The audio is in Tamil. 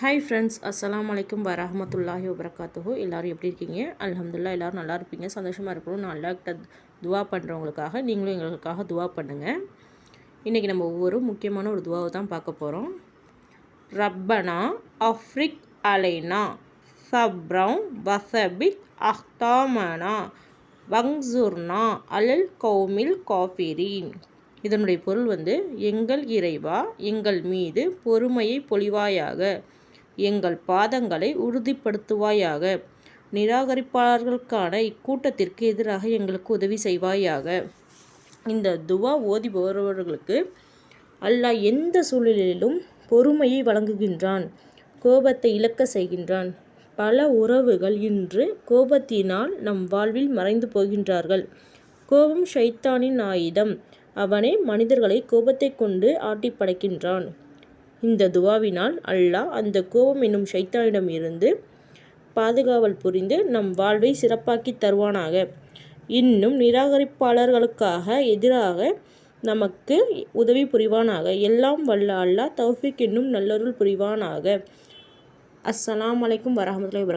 ஹாய் ஃப்ரெண்ட்ஸ் அஸ்லாம் வலைக்கம் வரமத்துல்லாஹி வபரகாத்துஹு எல்லோரும் எப்படி இருக்கீங்க? அலமதுல்லா எல்லோரும் நல்லா இருப்பீங்க. சந்தோஷமாக இருக்கணும். நான் அல்லாஹ்கிட்ட துவா பண்ணுறவங்களுக்காக நீங்களும் எங்களுக்காக துவா பண்ணுங்கள் இன்றைக்கி நம்ம ஒவ்வொரு முக்கியமான ஒரு துவாவை தான் பார்க்க போகிறோம் ரப்பனா அஃப்ரிக் அலைனா சப்ரம் வசபிக் அஹ்தாமனா வங்சுர்னா அலல் கௌமில் காஃபிரீன். இதனுடைய பொருள் வந்து எங்கள் இறைவா எங்கள் மீது பொறுமையை பொழிவாயாக எங்கள் பாதங்களை உறுதிப்படுத்துவாயாக. நிராகரிப்பாளர்களுக்கான இக்கூட்டத்திற்கு எதிராக எங்களுக்கு உதவி செய்வாயாக. இந்த துவா ஓதி வருபவர்களுக்கு அல்லாஹ் எந்த சூழ்நிலையிலும் பொறுமையை வழங்குகின்றான் கோபத்தை இழக்க செய்கின்றான். பல உறவுகள் இன்று கோபத்தினால் நம் வாழ்வில் மறைந்து போகின்றார்கள். கோபம் ஷைத்தானின் ஆயுதம். அவனே மனிதர்களை கோபத்தை கொண்டு ஆட்டி படைக்கின்றான் இந்த துவாவினால் அல்லாஹ் அந்த கோபம் என்னும் ஷைத்தானிடம் இருந்து பாதுகாவல் புரிந்து நம் வாழ்வை சிறப்பாக்கி தருவானாக. இன்னும் நிராகரிப்பாளர்களுக்காக எதிராக நமக்கு உதவி புரிவானாக. எல்லாம் வல்ல அல்லாஹ் தௌஃபிக் என்னும் நல்லருள் புரிவானாக. அஸ்ஸலாம் வலைக்கும் வரமத்துல வரகா